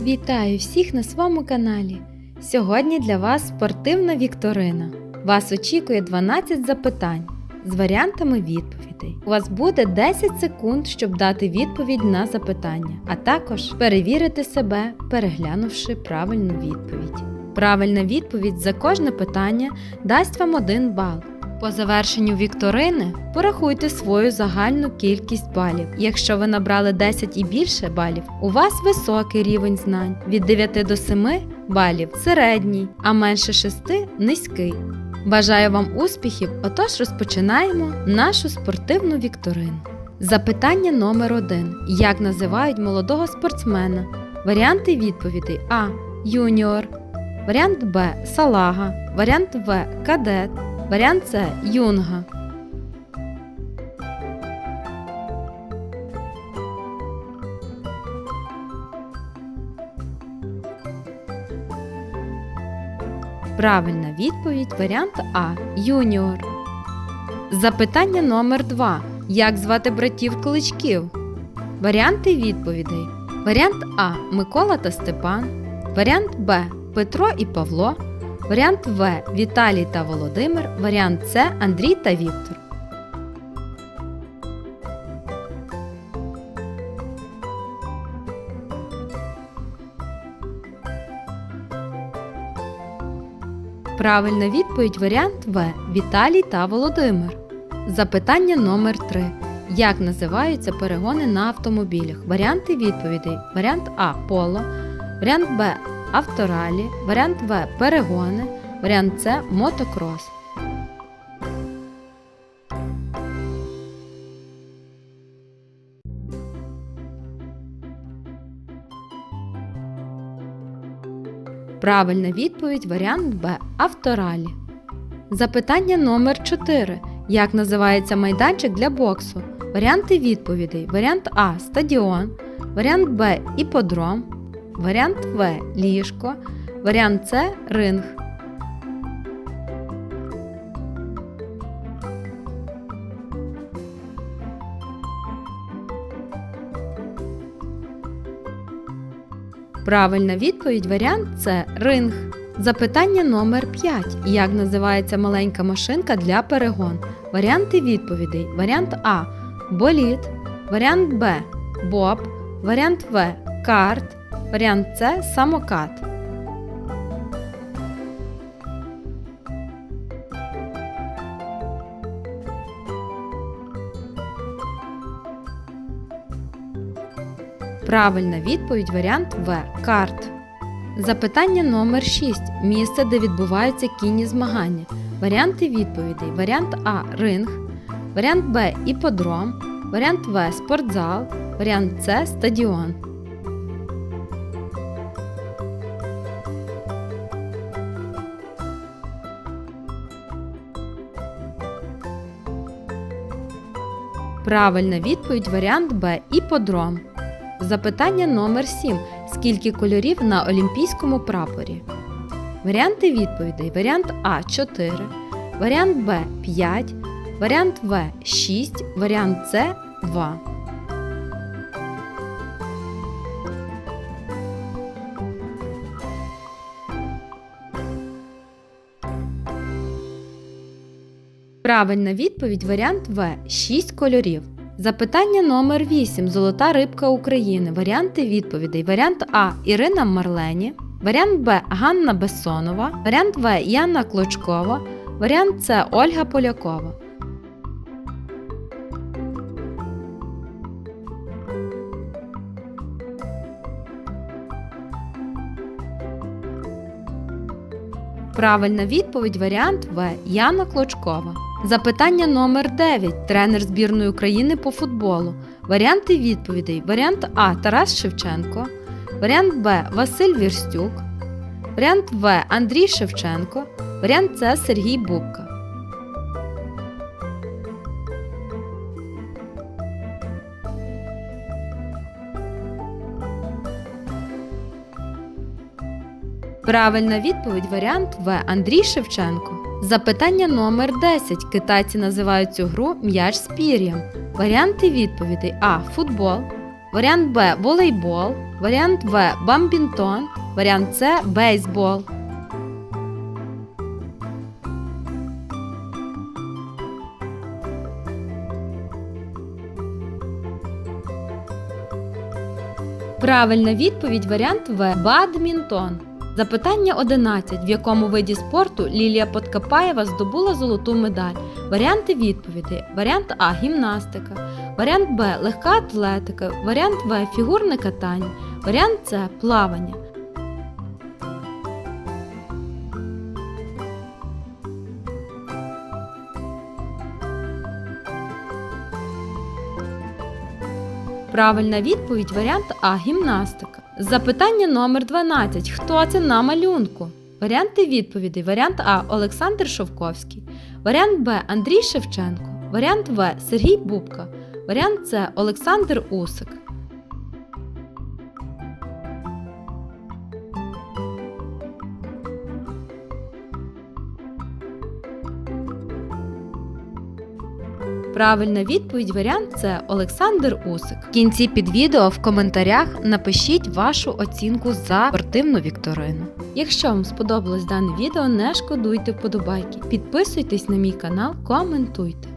Вітаю всіх на своєму каналі. Сьогодні для вас спортивна вікторина. Вас очікує 12 запитань з варіантами відповідей. У вас буде 10 секунд, щоб дати відповідь на запитання, а також перевірити себе, переглянувши правильну відповідь. Правильна відповідь за кожне питання дасть вам 1 бал. По завершенню вікторини порахуйте свою загальну кількість балів. Якщо ви набрали 10 і більше балів, у вас високий рівень знань від 9 до 7 балів середній, а менше 6 низький. Бажаю вам успіхів! Отож розпочинаємо нашу спортивну вікторину. Запитання номер 1. Як називають молодого спортсмена? Варіанти відповідей А. Юніор. Варіант Б. Салага. Варіант В. Кадет. Варіант С. Юнга. Правильна відповідь варіант А. Юніор. Запитання номер 2. Як звати братів кличків? Варіанти відповідей. Варіант А. Микола та Степан. Варіант Б. Петро і Павло. Варіант В. Віталій та Володимир. Варіант С. Андрій та Віктор. Правильна відповідь варіант В. Віталій та Володимир. Запитання номер 3. Як називаються перегони на автомобілях? Варіанти відповідей. Варіант А. Поло. Варіант Б. Авторалі. Варіант В. Перегони. Варіант С. Мотокрос. Правильна відповідь варіант Б. Авторалі. Запитання номер 4. Як називається майданчик для боксу? Варіанти відповідей. Варіант А. Стадіон. Варіант Б. Іподром. Варіант В. Ліжко. Варіант С. Ринг. Правильна відповідь варіант С. Ринг. Запитання номер 5. Як називається маленька машинка для перегон? Варіанти відповідей. Варіант А. Боліт. Варіант Б. Боб. Варіант В. Карт. Варіант С. Самокат. Правильна відповідь варіант В. Карт. Запитання номер 6. Місце, де відбуваються кінні змагання. Варіанти відповідей. Варіант А. Ринг. Варіант Б. Іподром. Варіант В. Спортзал. Варіант С. Стадіон. Правильна відповідь варіант Б. Іподром. Запитання номер 7. Скільки кольорів на олімпійському прапорі? Варіанти відповідей. Варіант А 4, варіант Б 5, варіант В 6, варіант С 2. Правильна відповідь варіант В 6 кольорів. Запитання номер 8. Золота рибка України. Варіанти відповідей. Варіант А. Ірина Марлені. Варіант Б. Ганна Бессонова. Варіант В. Яна Клочкова. Варіант С. Ольга Полякова. Правильна відповідь варіант В. Яна Клочкова. Запитання номер 9. Тренер збірної України по футболу. Варіанти відповідей. Варіант А. Тарас Шевченко. Варіант Б. Василь Вірстюк. Варіант В. Андрій Шевченко. Варіант С. Сергій Бубка. Правильна відповідь варіант В. Андрій Шевченко. Запитання номер 10. Китайці називають цю гру м'яч з пір'ям. Варіанти відповідей А. Футбол. Варіант Б волейбол. Варіант В бамбінтон. Варіант С бейсбол. Правильна відповідь варіант В бадмінтон. Запитання 11. В якому виді спорту Лілія Подкапаєва здобула золоту медаль? Варіанти відповідей. Варіант А гімнастика. Варіант Б легка атлетика. Варіант В фігурне катання. Варіант С плавання. Правильна відповідь варіант А гімнастика. Запитання номер 12. Хто це на малюнку? Варіанти відповідей. Варіант А Олександр Шовковський. Варіант Б Андрій Шевченко. Варіант В Сергій Бубка. Варіант С Олександр Усик. Правильна відповідь варіант це Олександр Усик. В кінці під відео в коментарях напишіть вашу оцінку за спортивну вікторину. Якщо вам сподобалось дане відео, не шкодуйте вподобайки. Підписуйтесь на мій канал, коментуйте.